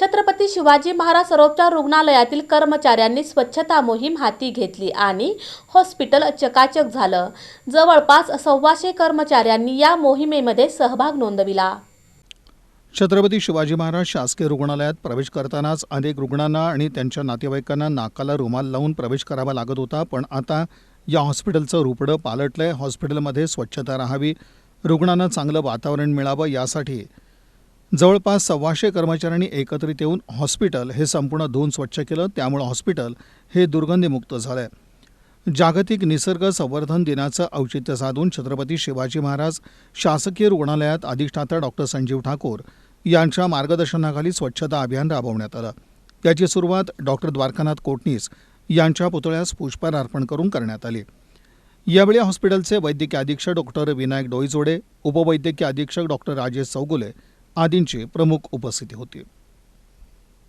छत्रपती शिवाजी महाराज सरोपचार रुग्णालयातील कर्मचाऱ्यांनी स्वच्छता मोहीम हाती घेतली आणि हॉस्पिटल चकाचक झालं. जवळपास सव्वाशे कर्मचाऱ्यांनी या मोहिमेमध्ये सहभाग नोंदविला. छत्रपती शिवाजी महाराज शासकीय रुग्णालयात प्रवेश करतानाच अनेक रुग्णांना आणि त्यांच्या नातेवाईकांना नाकाला रुमाल लावून प्रवेश करावा लागत होता पण आता या हॉस्पिटलचं रुपडं पालटलंय. हॉस्पिटलमध्ये स्वच्छता राहावी रुग्णांना चांगलं वातावरण मिळावं यासाठी जवळपास सव्वाशे कर्मचाऱ्यांनी एकत्रित येऊन हॉस्पिटल हे संपूर्ण धुवून स्वच्छ केलं त्यामुळे हॉस्पिटल हे दुर्गंधीमुक्त झालंय. जागतिक निसर्ग संवर्धन दिनाचं औचित्य साधून छत्रपती शिवाजी महाराज शासकीय रुग्णालयात अधिष्ठाता डॉक्टर संजीव ठाकूर यांच्या मार्गदर्शनाखाली स्वच्छता अभियान राबवण्यात आलं. याची सुरुवात डॉक्टर द्वारकानाथ कोटणीस यांच्या पुतळ्यास पुष्पहार अर्पण करून करण्यात आली. यावेळी हॉस्पिटलचे वैद्यकीय अधीक्षक डॉक्टर विनायक डोईजोडे उपवैद्यकीय अधीक्षक डॉक्टर राजेश चौगुले आदींची प्रमुख उपस्थिती होती.